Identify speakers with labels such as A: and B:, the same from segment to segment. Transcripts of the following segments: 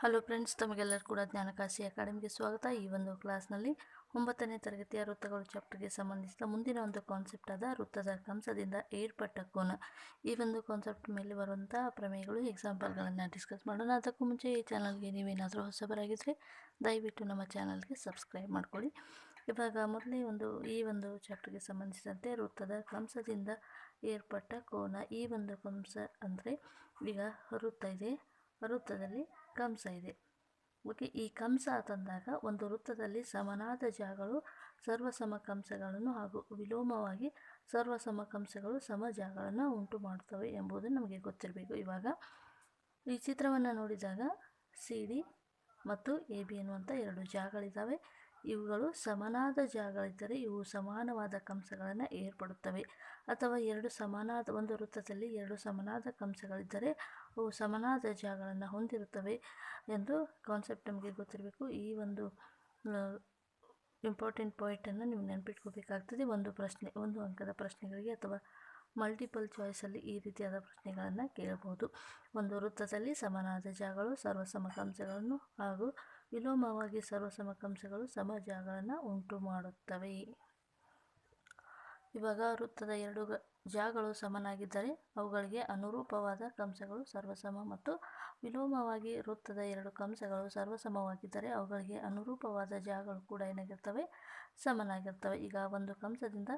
A: Hello friends ತಮಗೆಲ್ಲರೂ ಕೂಡ ಜ್ಞಾನಕಾಶಿ ಅಕಾಡೆಮಿಗೆ ಸ್ವಾಗತ. ಈ ಒಂದು ಕ್ಲಾಸ್ನಲ್ಲಿ ಒಂಬತ್ತನೇ ತರಗತಿಯ ವೃತ್ತಗಳು ಚಾಪ್ಟರ್ಗೆ ಸಂಬಂಧಿಸಿದ ಮುಂದಿನ ಒಂದು ಕಾನ್ಸೆಪ್ಟ್ ಆದ ವೃತ್ತದ ಕಂಸದಿಂದ ಏರ್ಪಟ್ಟ ಕೋನ. ಈ ಒಂದು ಕಾನ್ಸೆಪ್ಟ್ ಮೇಲೆ ಬರುವಂಥ ಪ್ರಮೇಯಗಳು ಎಕ್ಸಾಂಪಲ್ಗಳನ್ನು ಡಿಸ್ಕಸ್ ಮಾಡೋಣ. ಅದಕ್ಕೂ ಮುಂಚೆ ಈ ಚಾನಲ್ಗೆ ನೀವೇನಾದರೂ ಹೊಸಬರಾಗಿದ್ದರೆ ದಯವಿಟ್ಟು ನಮ್ಮ ಚಾನಲ್ಗೆ ಸಬ್ಸ್ಕ್ರೈಬ್ ಮಾಡ್ಕೊಳ್ಳಿ. ಇವಾಗ ಮೊದಲೇ ಒಂದು, ಈ ಒಂದು ಚಾಪ್ಟರ್ಗೆ ಸಂಬಂಧಿಸಿದಂತೆ ವೃತ್ತದ ಕಂಸದಿಂದ ಏರ್ಪಟ್ಟ ಕೋನ. ಈ ಒಂದು ಕಂಸ ಅಂದರೆ ಈಗ ವೃತ್ತ ಇದೆ. ವೃತ್ತದಲ್ಲಿ ಕಂಸ ಇದೆ ಓಕೆ, ಈ ಕಂಸ ತಂದಾಗ ಒಂದು ವೃತ್ತದಲ್ಲಿ ಸಮನಾದ ಜಾಗಗಳು ಸರ್ವಸಮ ಕಂಸಗಳನ್ನು ಹಾಗೂ ವಿಲೋಮವಾಗಿ ಸರ್ವಸಮ ಕಂಸಗಳು ಸಮ ಜಾಗಗಳನ್ನು ಉಂಟು ಮಾಡುತ್ತವೆ ಎಂಬುದು ನಮಗೆ ಗೊತ್ತಿರಬೇಕು. ಇವಾಗ ಈ ಚಿತ್ರವನ್ನು ನೋಡಿದಾಗ ಸಿ, ಡಿ ಮತ್ತು ಎ, ಬಿ ಎನ್ನುವಂಥ ಎರಡು ಜಾಗಗಳಿದ್ದಾವೆ ಇವುಗಳು ಸಮನಾದ ಜಾಗಗಳಿದ್ದರೆ ಇವು ಸಮಾನವಾದ ಕಂಸಗಳನ್ನು ಏರ್ಪಡುತ್ತವೆ. ಅಥವಾ ಎರಡು ಸಮಾನಾದ, ಒಂದು ವೃತ್ತದಲ್ಲಿ ಎರಡು ಸಮನಾದ ಕಂಸಗಳಿದ್ದರೆ ಅವು ಸಮನಾದ ಜಾಗಗಳನ್ನು ಹೊಂದಿರುತ್ತವೆ ಎಂದು ಕಾನ್ಸೆಪ್ಟ್ ನಮಗೆ ಗೊತ್ತಿರಬೇಕು. ಈ ಒಂದು ಇಂಪಾರ್ಟೆಂಟ್ ಪಾಯಿಂಟನ್ನು ನೀವು ನೆನಪಿಟ್ಕೋಬೇಕಾಗ್ತದೆ. ಒಂದು ಪ್ರಶ್ನೆ, ಒಂದು ಅಂಕದ ಪ್ರಶ್ನೆಗಳಿಗೆ ಅಥವಾ ಮಲ್ಟಿಪಲ್ ಚಾಯ್ಸಲ್ಲಿ ಈ ರೀತಿಯಾದ ಪ್ರಶ್ನೆಗಳನ್ನು ಕೇಳಬಹುದು ಒಂದು ವೃತ್ತದಲ್ಲಿ ಸಮನಾದ ಜಾಗಗಳು ಸರ್ವ ಕಂಸಗಳನ್ನು ಹಾಗೂ ವಿಲೋಮವಾಗಿ ಸರ್ವಸಮಕಾಂಶಗಳು ಸಮ ಜಾಗಗಳನ್ನು ಉಂಟು ಮಾಡುತ್ತವೆ ಇವಾಗ ವೃತ್ತದ ಎರಡು ಜಾಗಗಳು ಸಮನಾಗಿದ್ದರೆ ಅವುಗಳಿಗೆ ಅನುರೂಪವಾದ ಕಂಸಗಳು ಸರ್ವಸಮ ಮತ್ತು ವಿಲೋಮವಾಗಿ ವೃತ್ತದ ಎರಡು ಕಂಸಗಳು ಸರ್ವಸಮವಾಗಿದ್ದರೆ ಅವುಗಳಿಗೆ ಅನುರೂಪವಾದ ಜಾಗಗಳು ಕೂಡ ಏನಾಗಿರ್ತವೆ? ಸಮನಾಗಿರ್ತವೆ. ಈಗ ಒಂದು ಕಂಸದಿಂದ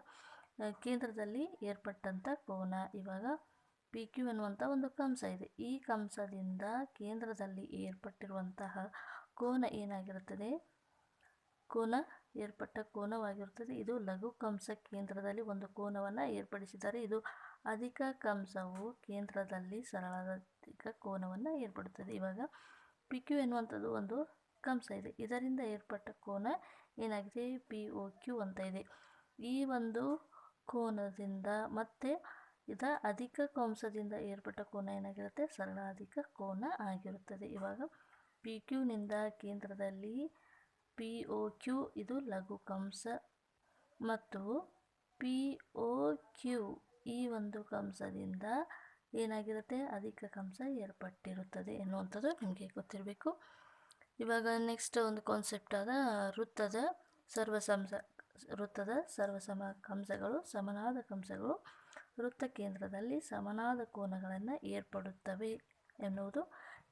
A: ಕೇಂದ್ರದಲ್ಲಿ ಏರ್ಪಟ್ಟಂಥ ಕೋನ. ಇವಾಗ ಪಿ ಕ್ಯೂ ಎನ್ನುವಂಥ ಒಂದು ಕಂಸ ಇದೆ. ಈ ಕಂಸದಿಂದ ಕೇಂದ್ರದಲ್ಲಿ ಏರ್ಪಟ್ಟಿರುವಂತಹ ಕೋನ ಏನಾಗಿರುತ್ತದೆ? ಕೋನ ಏರ್ಪಟ್ಟ ಕೋನವಾಗಿರುತ್ತದೆ. ಇದು ಲಘು ಕಂಸ ಕೇಂದ್ರದಲ್ಲಿ ಒಂದು ಕೋನವನ್ನು ಏರ್ಪಡಿಸಿದ್ದಾರೆ ಇದು ಅಧಿಕ ಕಂಸವು ಕೇಂದ್ರದಲ್ಲಿ ಸರಳಾಧಿಕ ಅಧಿಕ ಕೋನವನ್ನು ಏರ್ಪಡುತ್ತದೆ. ಇವಾಗ ಪಿ ಕ್ಯೂ ಎನ್ನುವಂಥದ್ದು ಒಂದು ಕಂಸ ಇದೆ. ಇದರಿಂದ ಏರ್ಪಟ್ಟ ಕೋನ ಏನಾಗಿದೆ? ಪಿ ಒ ಕ್ಯೂ ಅಂತ ಇದೆ. ಈ ಒಂದು ಕೋನದಿಂದ ಮತ್ತೆ ಇದ ಅಧಿಕ ಕಂಸದಿಂದ ಏರ್ಪಟ್ಟ ಕೋನ ಏನಾಗಿರುತ್ತೆ? ಸರಳ ಕೋನ ಆಗಿರುತ್ತದೆ. ಇವಾಗ ಪಿ ಕ್ಯೂನಿಂದ ಕೇಂದ್ರದಲ್ಲಿ ಪಿ ಒ ಕ್ಯೂ ಇದು ಲಘು ಕಂಸ. ಮತ್ತು ಪಿ ಒ ಕ್ಯೂ ಈ ಒಂದು ಕಂಸದಿಂದ ಏನಾಗಿರುತ್ತೆ? ಅಧಿಕ ಕಂಸ ಏರ್ಪಟ್ಟಿರುತ್ತದೆ ಎನ್ನುವಂಥದ್ದು ನಿಮಗೆ ಗೊತ್ತಿರಬೇಕು. ಇವಾಗ ನೆಕ್ಸ್ಟ್ ಒಂದು ಕಾನ್ಸೆಪ್ಟ್ ಆದ ವೃತ್ತದ ಸರ್ವಸಂಸ, ವೃತ್ತದ ಸರ್ವಸಮ ಕಂಸಗಳು, ಸಮನಾದ ಕಂಸಗಳು ವೃತ್ತ ಕೇಂದ್ರದಲ್ಲಿ ಸಮನಾದ ಕೋನಗಳನ್ನು ಏರ್ಪಡುತ್ತವೆ ಎನ್ನುವುದು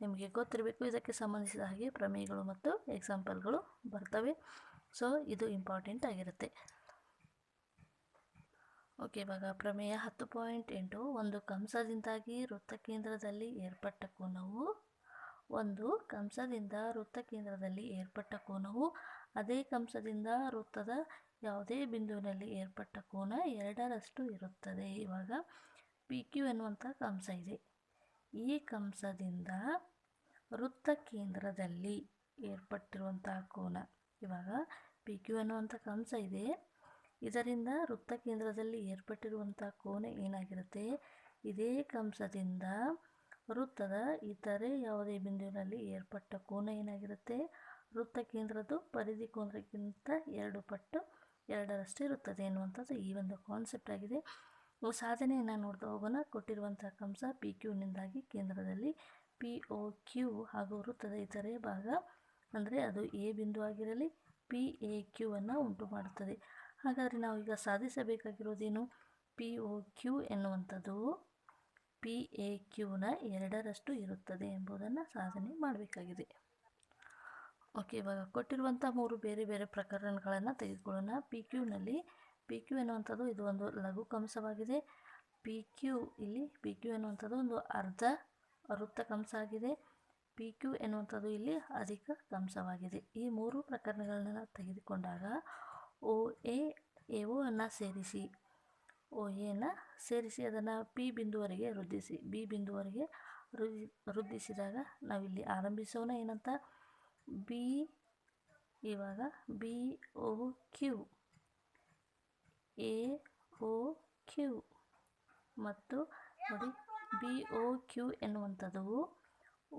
A: ನಿಮಗೆ ಗೊತ್ತಿರಬೇಕು. ಇದಕ್ಕೆ ಸಂಬಂಧಿಸಿದ ಹಾಗೆ ಪ್ರಮೇಯಗಳು ಮತ್ತು ಎಕ್ಸಾಂಪಲ್ಗಳು ಬರ್ತವೆ. ಸೊ ಇದು ಇಂಪಾರ್ಟೆಂಟ್ ಆಗಿರುತ್ತೆ. ಓಕೆ ಇವಾಗ ಪ್ರಮೇಯ ಹತ್ತು ಪಾಯಿಂಟ್ ಎಂಟು. ಒಂದು ಕಂಸದಿಂದಾಗಿ ವೃತ್ತ ಕೇಂದ್ರದಲ್ಲಿ ಏರ್ಪಟ್ಟ ಕೋನವು ಒಂದು. ಕಂಸದಿಂದ ವೃತ್ತ ಕೇಂದ್ರದಲ್ಲಿ ಏರ್ಪಟ್ಟ ಕೋನವು ಅದೇ ಕಂಸದಿಂದ ವೃತ್ತದ ಯಾವುದೇ ಬಿಂದುವಿನಲ್ಲಿ ಏರ್ಪಟ್ಟ ಕೋನ ಎರಡರಷ್ಟು ಇರುತ್ತದೆ. ಇವಾಗ ಪಿ ಕ್ಯೂ ಎನ್ನುವಂಥ ಕಂಸ ಇದೆ. ಈ ಕಂಸದಿಂದ ವೃತ್ತ ಕೇಂದ್ರದಲ್ಲಿ ಏರ್ಪಟ್ಟಿರುವಂತಹ ಕೋನ. ಇವಾಗ ಪಿ ಕ್ಯೂ ಅನ್ನುವಂಥ ಕಂಸ ಇದೆ. ಇದರಿಂದ ವೃತ್ತ ಕೇಂದ್ರದಲ್ಲಿ ಏರ್ಪಟ್ಟಿರುವಂಥ ಕೋನ ಏನಾಗಿರುತ್ತೆ? ಇದೇ ಕಂಸದಿಂದ ವೃತ್ತದ ಇತರೆ ಯಾವುದೇ ಬಿಂದುವಿನಲ್ಲಿ ಏರ್ಪಟ್ಟ ಕೋನ ಏನಾಗಿರುತ್ತೆ? ವೃತ್ತ ಕೇಂದ್ರದ್ದು ಪರಿಧಿ ಕೋನಕ್ಕಿಂತ ಎರಡು ಪಟ್ಟು ಎರಡರಷ್ಟು ಇರುತ್ತದೆ ಎನ್ನುವಂಥದ್ದು ಈ ಒಂದು ಕಾನ್ಸೆಪ್ಟ್ ಆಗಿದೆ. ಸಾಧನೆಯನ್ನು ನೋಡ್ತಾ ಹೋಗೋಣ ಕೊಟ್ಟಿರುವಂಥ ಕಂಸ ಪಿ ಕ್ಯೂನಿಂದಾಗಿ ಕೇಂದ್ರದಲ್ಲಿ ಪಿ ಒ ಕ್ಯೂ ಹಾಗೂ ವೃತ್ತದ ಇತರೆ ಭಾಗ, ಅಂದರೆ ಅದು ಎ ಬಿಂದು ಆಗಿರಲಿ ಪಿ ಎ ಕ್ಯೂ ಅನ್ನು ಉಂಟು ಮಾಡುತ್ತದೆ. ಹಾಗಾದರೆ ನಾವು ಈಗ ಸಾಧಿಸಬೇಕಾಗಿರೋದೇನು? ಪಿ ಒ ಕ್ಯೂ ಎನ್ನುವಂಥದ್ದು ಪಿ ಎ ಕ್ಯೂನ ಎರಡರಷ್ಟು ಇರುತ್ತದೆ ಎಂಬುದನ್ನು ಸಾಧನೆ ಮಾಡಬೇಕಾಗಿದೆ. ಓಕೆ ಇವಾಗ ಕೊಟ್ಟಿರುವಂಥ ಮೂರು ಬೇರೆ ಬೇರೆ ಪ್ರಕರಣಗಳನ್ನು ತೆಗೆದುಕೊಳ್ಳೋಣ. ಪಿ ಕ್ಯೂನಲ್ಲಿ ಪಿ ಕ್ಯೂ ಎನ್ನುವಂಥದ್ದು ಇದು ಒಂದು ಲಘು ಕಂಸವಾಗಿದೆ. ಪಿ ಕ್ಯೂ ಇಲ್ಲಿ ಪಿ ಕ್ಯೂ ಎನ್ನುವಂಥದ್ದು ಒಂದು ಅರ್ಧ ವೃತ್ತ ಕಂಸ ಆಗಿದೆ ಪಿ ಕ್ಯೂ ಎನ್ನುವಂಥದ್ದು ಇಲ್ಲಿ ಅಧಿಕ ಕಂಸವಾಗಿದೆ. ಈ ಮೂರು ಪ್ರಕರಣಗಳನ್ನು ತೆಗೆದುಕೊಂಡಾಗ ಓ, ಎ ಎ, ಓ ಅನ್ನು ಸೇರಿಸಿ. ಓ ಎನ ಸೇರಿಸಿ, ಅದನ್ನು ಪಿ ಬಿಂದುವರೆಗೆ ವೃದ್ಧಿಸಿ ಬಿ ಬಿಂದುವರೆಗೆ ವೃದ್ಧಿ ವೃದ್ಧಿಸಿದಾಗ ನಾವಿಲ್ಲಿ ಆರಂಭಿಸೋಣ ಏನಂತ? ಬಿ ಇವಾಗ B O Q A O Q ಮತ್ತು ನೋಡಿ, ಬಿ ಒ ಕ್ಯೂ ಎನ್ನುವಂಥದ್ದು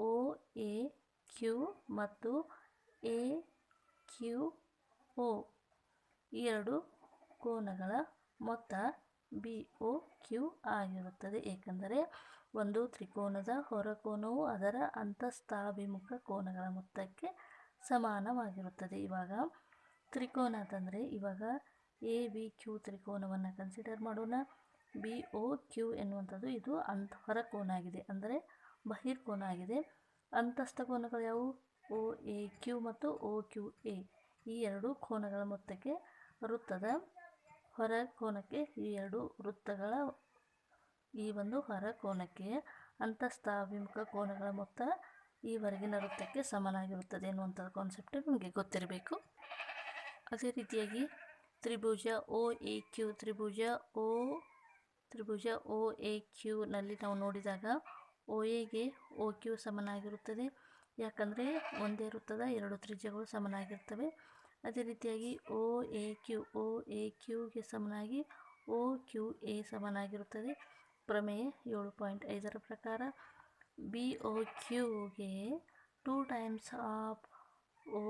A: ಒ ಎ, ಕ್ಯೂ ಮತ್ತು ಎ, ಕ್ಯೂ ಒ ಎರಡು ಕೋನಗಳ ಮೊತ್ತ ಬಿ ಒ ಕ್ಯೂ ಆಗಿರುತ್ತದೆ. ಏಕೆಂದರೆ ಒಂದು ತ್ರಿಕೋನದ ಹೊರಕೋನವು ಅದರ ಅಂತಸ್ಥಾಭಿಮುಖ ಕೋನಗಳ ಮೊತ್ತಕ್ಕೆ ಸಮಾನವಾಗಿರುತ್ತದೆ. ಇವಾಗ ತ್ರಿಕೋನ ಅಂತಂದರೆ ಇವಾಗ ಎ ಬಿ ಕ್ಯೂ ತ್ರಿಕೋನವನ್ನು ಕನ್ಸಿಡರ್ ಮಾಡೋಣ. ಬಿ ಒ ಕ್ಯೂ ಎನ್ನುವಂಥದ್ದು ಇದು ಅಂತ ಹೊರಕೋನ ಆಗಿದೆ. ಅಂದರೆ ಬಹಿರ್ಕೋನ ಆಗಿದೆ. ಅಂತಸ್ಥ ಕೋನಗಳು ಯಾವುವು? ಒ ಎ ಕ್ಯೂ ಮತ್ತು ಒ ಕ್ಯೂ ಎ ಈ ಎರಡು ಕೋನಗಳ ಮೊತ್ತಕ್ಕೆ ವೃತ್ತದ ಹೊರ ಕೋನಕ್ಕೆ ಈ ಎರಡು ವೃತ್ತಗಳ ಈ ಒಂದು ಹೊರ ಕೋನಕ್ಕೆ ಅಂತಸ್ಥಾಭಿಮುಖ ಕೋನಗಳ ಮೊತ್ತ ಈವರೆಗಿನ ವೃತ್ತಕ್ಕೆ ಸಮನಾಗಿರುತ್ತದೆ ಎನ್ನುವಂಥ ಕಾನ್ಸೆಪ್ಟ್ ನಿಮಗೆ ಗೊತ್ತಿರಬೇಕು. ಅದೇ ರೀತಿಯಾಗಿ ತ್ರಿಭುಜ ಒ ಎ ಕ್ಯೂ, ತ್ರಿಭುಜ ಒ ತ್ರಿಭುಜ ಒ ಎ ಕ್ಯೂನಲ್ಲಿ ನಾವು ನೋಡಿದಾಗ ಒ ಎಗೆ ಒ ಕ್ಯೂ ಸಮನಾಗಿರುತ್ತದೆ. ಯಾಕಂದರೆ ಒಂದೇ ವೃತ್ತದ ಎರಡು ತ್ರಿಜ್ಯಗಳು ಸಮನಾಗಿರ್ತವೆ. ಅದೇ ರೀತಿಯಾಗಿ O A Q O A ಕ್ಯೂಗೆ ಸಮನಾಗಿ ಒ ಕ್ಯೂ ಎ ಸಮನಾಗಿರುತ್ತದೆ. ಪ್ರಮೇಯ ಏಳು ಪಾಯಿಂಟ್ ಐದರ ಪ್ರಕಾರ B O ಕ್ಯೂಗೆ two times of O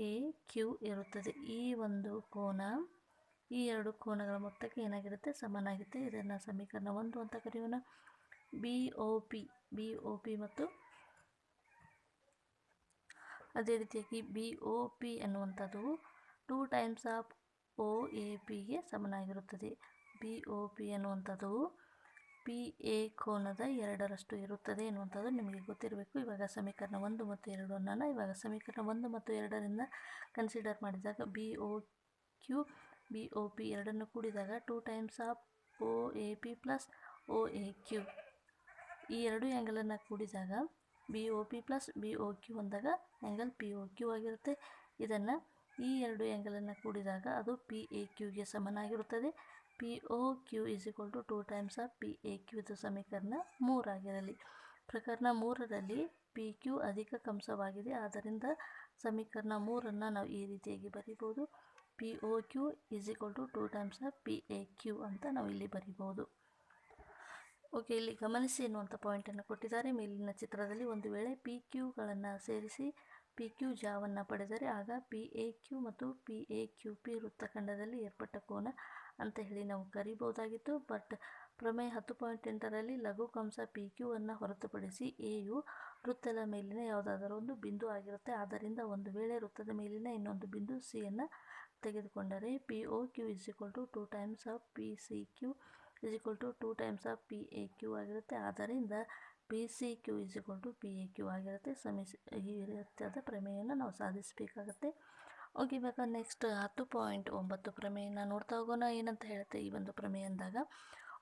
A: A, Q ಇರುತ್ತದೆ. ಈ ಒಂದು ಕೋನ, ಈ ಎರಡು ಕೋನಗಳ ಮೊತ್ತಕ್ಕೆ ಏನಾಗಿರುತ್ತೆ? ಸಮನಾಗಿರುತ್ತೆ. ಇದನ್ನು ಸಮೀಕರಣ ಒಂದು ಅಂತ ಕರೆಯೋಣ. B O P. B O P ಮತ್ತು ಅದೇ ರೀತಿಯಾಗಿ ಬಿ ಒ ಪಿ ಅನ್ನುವಂಥದ್ದು two times of O A ಪಿಗೆ ಸಮನಾಗಿರುತ್ತದೆ. ಬಿ ಒ ಪಿ ಅನ್ನುವಂಥದ್ದು ಪಿ ಎ ಕೋನದ ಎರಡರಷ್ಟು ಇರುತ್ತದೆ ಎನ್ನುವಂಥದ್ದು ನಿಮಗೆ ಗೊತ್ತಿರಬೇಕು. ಇವಾಗ ಸಮೀಕರಣ ಒಂದು ಮತ್ತು ಎರಡು ಅನ್ನೋಣ ಇವಾಗ ಸಮೀಕರಣ ಒಂದು ಮತ್ತು ಎರಡರಿಂದ ಕನ್ಸಿಡರ್ ಮಾಡಿದಾಗ B O Q B O P ಎರಡನ್ನು ಕೂಡಿದಾಗ two times of O A P plus O A Q ಈ ಎರಡು ಆ್ಯಂಗಲನ್ನು ಕೂಡಿದಾಗ B O P plus B O Q ಅಂದಾಗ ಆ್ಯಂಗಲ್ ಪಿ ಒ ಕ್ಯೂ ಆಗಿರುತ್ತೆ. ಇದನ್ನು ಈ ಎರಡು ಆ್ಯಂಗಲನ್ನು ಕೂಡಿದಾಗ ಅದು ಪಿ ಎ ಕ್ಯೂಗೆ ಸಮನಾಗಿರುತ್ತದೆ. P O Q is equal to two times of P A Q ಇದು ಸಮೀಕರಣ ಮೂರಾಗಿರಲಿ ಪ್ರಕರಣ ಮೂರರಲ್ಲಿ ಪಿ ಕ್ಯೂ ಅಧಿಕ ಕಂಸವಾಗಿದೆ. ಆದ್ದರಿಂದ ಸಮೀಕರಣ ಮೂರನ್ನು ನಾವು ಈ ರೀತಿಯಾಗಿ ಬರಿಬೋದು P O Q is equal to two times of P A Q ಅಂತ ನಾವು ಇಲ್ಲಿ ಬರಿಬೋದು ಓಕೆ ಇಲ್ಲಿ ಗಮನಿಸಿ ಎನ್ನುವಂಥ ಪಾಯಿಂಟನ್ನು ಕೊಟ್ಟಿದ್ದಾರೆ. ಮೇಲಿನ ಚಿತ್ರದಲ್ಲಿ ಒಂದು ವೇಳೆ ಪಿ ಕ್ಯೂಗಳನ್ನು ಸೇರಿಸಿ ಪಿ ಕ್ಯೂ ಜಾವನ್ನು ಪಡೆದರೆ ಆಗ ಪಿ ಎ ಕ್ಯೂ ಮತ್ತು ಪಿ ಎ ಕ್ಯೂ ಪಿ ವೃತ್ತಖಂಡದಲ್ಲಿ ಏರ್ಪಟ್ಟ ಕೋನ ಅಂತ ಹೇಳಿ ನಾವು ಕರೀಬಹುದಾಗಿತ್ತು. ಬಟ್ ಪ್ರಮೇಯ ಹತ್ತು ಪಾಯಿಂಟ್ ಎಂಟರಲ್ಲಿ ಲಘು ಕಂಸ ಪಿ ಕ್ಯೂ ಅನ್ನು ಹೊರತುಪಡಿಸಿ ಎಯು ವೃತ್ತದ ಮೇಲಿನ ಯಾವುದಾದರೂ ಒಂದು ಬಿಂದು ಆಗಿರುತ್ತೆ. ಆದ್ದರಿಂದ ಒಂದು ವೇಳೆ ವೃತ್ತದ ಮೇಲಿನ ಇನ್ನೊಂದು ಬಿಂದು ಸಿಯನ್ನು ತೆಗೆದುಕೊಂಡರೆ P O Q is equal to two times of P C Q is equal to two times of P A Q ಆಗಿರುತ್ತೆ. ಆದ್ದರಿಂದ P C Q is equal to P A Q ಆಗಿರುತ್ತೆ. ಸಮಿಸ್ ಈ ರೀತಿಯಾದ ಪ್ರಮೇಯವನ್ನು ನಾವು ಸಾಧಿಸಬೇಕಾಗತ್ತೆ. ಓಕೆ, ಇವಾಗ ನೆಕ್ಸ್ಟ್ ಹತ್ತು ಪಾಯಿಂಟ್ ಒಂಬತ್ತು ಪ್ರಮೇಯನ ನೋಡ್ತಾ ಹೋಗೋಣ. ಏನಂತ ಹೇಳುತ್ತೆ ಈ ಒಂದು ಪ್ರಮೇಯ ಅಂದಾಗ,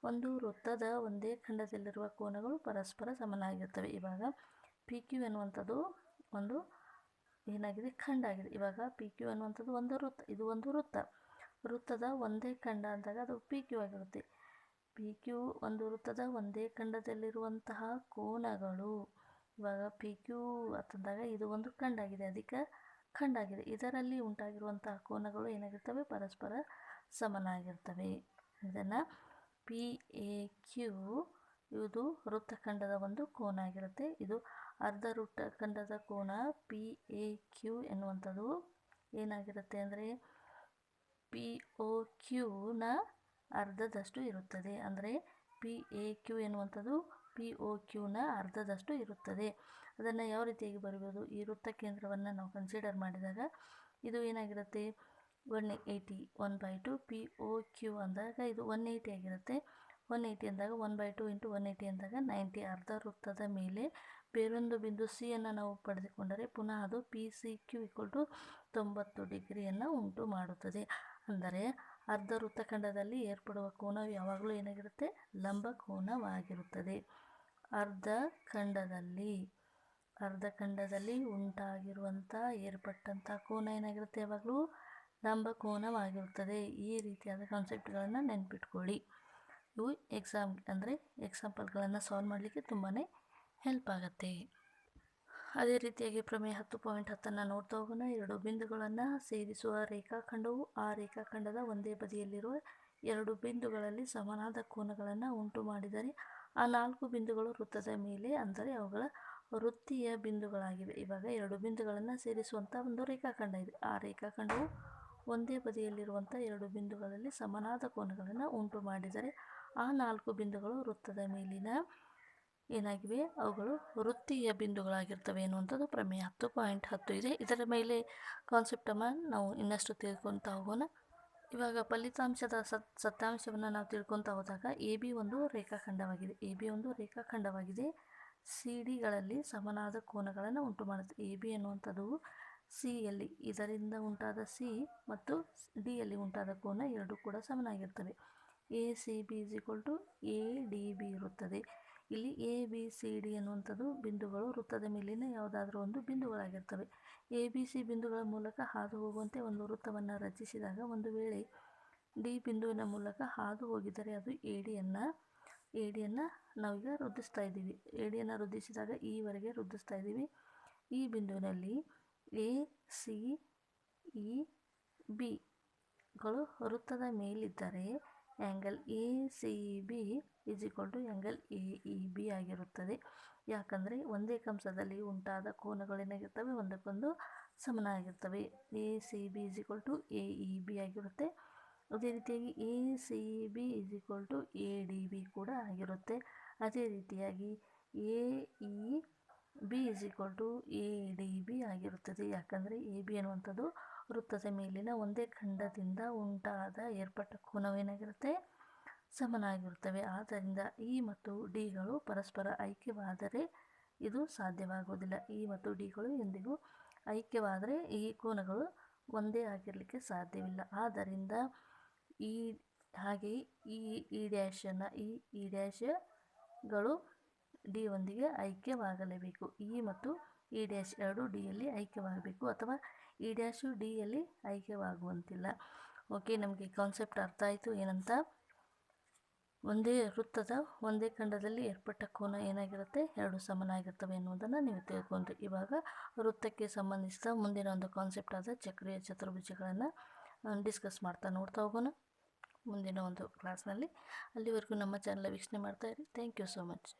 A: ಒಂದು ವೃತ್ತದ ಒಂದೇ ಖಂಡದಲ್ಲಿರುವ ಕೋನಗಳು ಪರಸ್ಪರ ಸಮನಾಗಿರ್ತವೆ ಇವಾಗ ಪಿ ಕ್ಯೂ ಎನ್ನುವಂಥದ್ದು ಒಂದು ಏನಾಗಿದೆ? ಖಂಡ ಆಗಿದೆ. ಇವಾಗ ಪಿ ಕ್ಯೂ ಅನ್ನುವಂಥದ್ದು ಒಂದು ವೃತ್ತ. ಇದು ಒಂದು ವೃತ್ತ. ವೃತ್ತದ ಒಂದೇ ಖಂಡ ಅಂದಾಗ ಅದು ಪಿ ಕ್ಯೂ ಆಗಿರುತ್ತೆ. ಪಿ ಒಂದು ವೃತ್ತದ ಒಂದೇ ಖಂಡದಲ್ಲಿರುವಂತಹ ಕೋನಗಳು. ಇವಾಗ ಪಿ ಅಂತಂದಾಗ ಇದು ಒಂದು ಖಂಡ ಆಗಿದೆ ಅದಕ್ಕೆ ಖಂಡ ಆಗಿದೆ ಇದರಲ್ಲಿ ಉಂಟಾಗಿರುವಂತಹ ಕೋನಗಳು ಏನಾಗಿರ್ತವೆ? ಪರಸ್ಪರ ಸಮನಾಗಿರ್ತವೆ. ಇದನ್ನು ಪಿ ಎ ಕ್ಯೂ ಇದು ವೃತ್ತಖಂಡದ ಒಂದು ಕೋನ ಆಗಿರುತ್ತೆ. ಇದು ಅರ್ಧ ವೃತ್ತಖಂಡದ ಕೋನ. ಪಿ ಎ ಕ್ಯೂ ಎನ್ನುವಂಥದ್ದು ಏನಾಗಿರುತ್ತೆ ಅಂದರೆ ಪಿ ಒ ಕ್ಯೂನ ಅರ್ಧದಷ್ಟು ಇರುತ್ತದೆ. ಅಂದರೆ ಪಿ ಎ ಕ್ಯೂ ಎನ್ನುವಂಥದ್ದು ಪಿ ಒ ಕ್ಯೂನ ಅರ್ಧದಷ್ಟು ಇರುತ್ತದೆ. ಅದನ್ನು ಯಾವ ರೀತಿಯಾಗಿ ಬರಿಬೋದು ಈ ವೃತ್ತ ಕೇಂದ್ರವನ್ನು ನಾವು ಕನ್ಸಿಡರ್ ಮಾಡಿದಾಗ ಇದು ಏನಾಗಿರುತ್ತೆ? One eighty one by two P O Q ಅಂದಾಗ ಇದು ಒನ್ ಏಯ್ಟಿ ಆಗಿರುತ್ತೆ. ಒನ್ ಏಯ್ಟಿ ಅಂದಾಗ one by two into one eighty ಅಂದಾಗ ನೈಂಟಿ ಅರ್ಧ ವೃತ್ತದ ಮೇಲೆ ಬೇರೊಂದು ಬಿಂದು ಸಿಯನ್ನು ನಾವು ಪಡೆದುಕೊಂಡರೆ ಪುನಃ ಅದು P C Q equal to ತೊಂಬತ್ತು ಡಿಗ್ರಿಯನ್ನು ಉಂಟು ಮಾಡುತ್ತದೆ. ಅಂದರೆ ಅರ್ಧ ವೃತ್ತಖಂಡದಲ್ಲಿ ಏರ್ಪಡುವ ಕೋನವು ಯಾವಾಗಲೂ ಏನಾಗಿರುತ್ತೆ? ಲಂಬ ಕೋನವಾಗಿರುತ್ತದೆ. ಅರ್ಧ ಖಂಡದಲ್ಲಿ ಅರ್ಧ ಖಂಡದಲ್ಲಿ ಉಂಟಾಗಿರುವಂಥ ಏರ್ಪಟ್ಟಂಥ ಕೋನ ಏನಾಗಿರುತ್ತೆ ಯಾವಾಗಲೂ? ಲಂಬ ಕೋನವಾಗಿರುತ್ತದೆ. ಈ ರೀತಿಯಾದ ಕಾನ್ಸೆಪ್ಟ್ಗಳನ್ನು ನೆನ್ಪಿಟ್ಕೊಳ್ಳಿ. ಇವು ಎಕ್ಸಾಮ್, ಅಂದರೆ ಎಕ್ಸಾಂಪಲ್ಗಳನ್ನು ಸಾಲ್ವ್ ಮಾಡಲಿಕ್ಕೆ ತುಂಬಾ ಹೆಲ್ಪ್ ಆಗುತ್ತೆ. ಅದೇ ರೀತಿಯಾಗಿ ಪ್ರಮೇಯ ಹತ್ತು ಪಾಯಿಂಟ್ ಹತ್ತನ್ನು ನೋಡ್ತಾ ಹೋಗೋಣ. ಎರಡು ಬಿಂದುಗಳನ್ನು ಸೇರಿಸುವ ರೇಖಾಖಂಡವು ಆ ರೇಖಾಖಂಡದ ಒಂದೇ ಬದಿಯಲ್ಲಿರುವ ಎರಡು ಬಿಂದುಗಳಲ್ಲಿ ಸಮನಾದ ಕೋನಗಳನ್ನು ಉಂಟು ಮಾಡಿದರೆ ಆ ನಾಲ್ಕು ಬಿಂದುಗಳು ವೃತ್ತದ ಮೇಲೆ ಅಂದರೆ ಅವುಗಳ ವೃತ್ತಿಯ ಬಿಂದುಗಳಾಗಿವೆ. ಇವಾಗ ಎರಡು ಬಿಂದುಗಳನ್ನು ಸೇರಿಸುವಂಥ ಒಂದು ರೇಖಾಖಂಡ ಇದೆ. ಆ ರೇಖಾಖಂಡವು ಒಂದೇ ಬದಿಯಲ್ಲಿರುವಂಥ ಎರಡು ಬಿಂದುಗಳಲ್ಲಿ ಸಮನಾದ ಕೋನಗಳನ್ನು ಉಂಟು ಮಾಡಿದರೆ ಆ ನಾಲ್ಕು ಬಿಂದುಗಳು ವೃತ್ತದ ಮೇಲಿನ ಏನಾಗಿವೆ? ಅವುಗಳು ವೃತ್ತಿಯ ಬಿಂದುಗಳಾಗಿರ್ತವೆ ಎನ್ನುವಂಥದ್ದು ಪ್ರಮೇಯ ಹತ್ತು, ಪಾಯಿಂಟ್ ಹತ್ತು ಇದೆ. ಇದರ ಮೇಲೆ ಕಾನ್ಸೆಪ್ಟನ್ನು ನಾವು ಇನ್ನಷ್ಟು ತಿಳ್ಕೊತಾ ಹೋಗೋಣ. ಇವಾಗ ಫಲಿತಾಂಶದ ಸತ್, ಸತ್ಯಾಂಶವನ್ನು ನಾವು ತಿಳ್ಕೊತಾ ಹೋದಾಗ ಎ ಬಿ ಒಂದು ರೇಖಾಖಂಡವಾಗಿದೆ. ಎ ಬಿ ಒಂದು ರೇಖಾಖಂಡವಾಗಿದೆ. ಸಿ ಡಿಗಳಲ್ಲಿ ಸಮನಾದ ಕೋನಗಳನ್ನು ಉಂಟು ಮಾಡುತ್ತೆ. ಎ ಬಿ ಅನ್ನುವಂಥದ್ದು ಸಿಯಲ್ಲಿ ಇದರಿಂದ ಉಂಟಾದ ಸಿ ಮತ್ತು ಡಿಯಲ್ಲಿ ಉಂಟಾದ ಕೋನ ಎರಡೂ ಕೂಡ ಸಮನಾಗಿರ್ತವೆ. A C B is equal to A D B ಇರುತ್ತದೆ. ಇಲ್ಲಿ ಎ ಬಿ ಸಿ ಡಿ ಎನ್ನುವಂಥದ್ದು ಬಿಂದುಗಳು ವೃತ್ತದ ಮೇಲಿನ ಯಾವುದಾದ್ರೂ ಒಂದು ಬಿಂದುಗಳಾಗಿರ್ತವೆ. ಎ ಬಿ ಸಿ ಬಿಂದುಗಳ ಮೂಲಕ ಹಾದು ಹೋಗುವಂತೆ ಒಂದು ವೃತ್ತವನ್ನು ರಚಿಸಿದಾಗ ಒಂದು ವೇಳೆ ಡಿ ಬಿಂದುವಿನ ಮೂಲಕ ಹಾದು ಹೋಗಿದರೆ ಅದು ಎ ಡಿಯನ್ನು ಎ ಡಿಯನ್ನು ನಾವೀಗ ವೃದ್ಧಿಸ್ತಾ ಇದ್ದೀವಿ. ಎ ಡಿಯನ್ನು ವೃದ್ಧಿಸಿದಾಗ ಈವರೆಗೆ ವೃದ್ಧಿಸ್ತಾ ಇದ್ದೀವಿ. ಈ ಬಿಂದುವಿನಲ್ಲಿ ಎ ಸಿ ಇ ಬಿಗಳು ವೃತ್ತದ ಮೇಲಿದ್ದರೆ angle A C B is equal to angle A E B ಆಗಿರುತ್ತದೆ. ಯಾಕಂದರೆ ಒಂದೇ ಕಂಸದಲ್ಲಿ ಉಂಟಾದ ಕೋನಗಳೇನಾಗಿರ್ತವೆ ಒಂದಕ್ಕೊಂದು ಸಮನಾಗಿರ್ತವೆ. A C B is equal to A E B ಆಗಿರುತ್ತೆ. ಅದೇ ರೀತಿಯಾಗಿ A C B is equal to A D B ಕೂಡ ಆಗಿರುತ್ತೆ. ಅದೇ ರೀತಿಯಾಗಿ A E B is equal to A D B ಆಗಿರುತ್ತದೆ. ಯಾಕಂದರೆ ಎ ಬಿ ಅನ್ನುವಂಥದ್ದು ವೃತ್ತದ ಮೇಲಿನ ಒಂದೇ ಖಂಡದಿಂದ ಉಂಟಾದ ಏರ್ಪಟ್ಟ ಕೋನವೇನಾಗಿರುತ್ತೆ? ಸಮನಾಗಿರುತ್ತವೆ. ಆದ್ದರಿಂದ ಇ ಮತ್ತು ಡಿಗಳು ಪರಸ್ಪರ ಐಕ್ಯವಾದರೆ ಇದು ಸಾಧ್ಯವಾಗುವುದಿಲ್ಲ. ಇ ಮತ್ತು ಡಿಗಳು ಎಂದಿಗೂ ಐಕ್ಯವಾದರೆ ಈ ಕೋನಗಳು ಒಂದೇ ಆಗಿರಲಿಕ್ಕೆ ಸಾಧ್ಯವಿಲ್ಲ. ಆದ್ದರಿಂದ ಈ ಹಾಗೆ ಈ ಇ ಡ್ಯಾಶನ್ನು ಈ ಇ ಡ್ಯಾಶ್ಗಳು ಡಿ ಒಂದಿಗೆ ಐಕ್ಯವಾಗಲೇಬೇಕು. ಇ ಮತ್ತು ಇ ಡ್ಯಾಶ್ ಎರಡು ಡಿಯಲ್ಲಿ ಐಕ್ಯವಾಗಬೇಕು. ಅಥವಾ ಇ ಡ್ಯಾಶು ಡಿಯಲ್ಲಿ ಐಕ್ಯವಾಗುವಂತಿಲ್ಲ. ಓಕೆ ನಮಗೆ ಕಾನ್ಸೆಪ್ಟ್ ಅರ್ಥ ಆಯಿತು ಏನಂತ? ಒಂದೇ ವೃತ್ತದ ಒಂದೇ ಖಂಡದಲ್ಲಿ ಏರ್ಪಟ್ಟ ಕೋನ ಏನಾಗಿರುತ್ತೆ? ಎರಡು ಸಮನಾಗಿರ್ತವೆ ಎನ್ನುವುದನ್ನು ನೀವು ತಿಳ್ಕೊಂಡ್ರಿ. ಇವಾಗ ವೃತ್ತಕ್ಕೆ ಸಂಬಂಧಿಸಿದ ಮುಂದಿನ ಒಂದು ಕಾನ್ಸೆಪ್ಟ್ ಆದ ಚಕ್ರೀಯ ಚತುರ್ಭುಜಗಳನ್ನು ಡಿಸ್ಕಸ್ ಮಾಡ್ತಾ ನೋಡ್ತಾ ಹೋಗೋಣ. ಮುಂದಿನ ಒಂದು ಕ್ಲಾಸ್ನಲ್ಲಿ ಅಲ್ಲಿವರೆಗೂ ನಮ್ಮ ಚಾನಲ್ ವೀಕ್ಷಣೆ ಮಾಡ್ತಾಯಿರಿ ಥ್ಯಾಂಕ್ ಯು ಸೋ ಮಚ್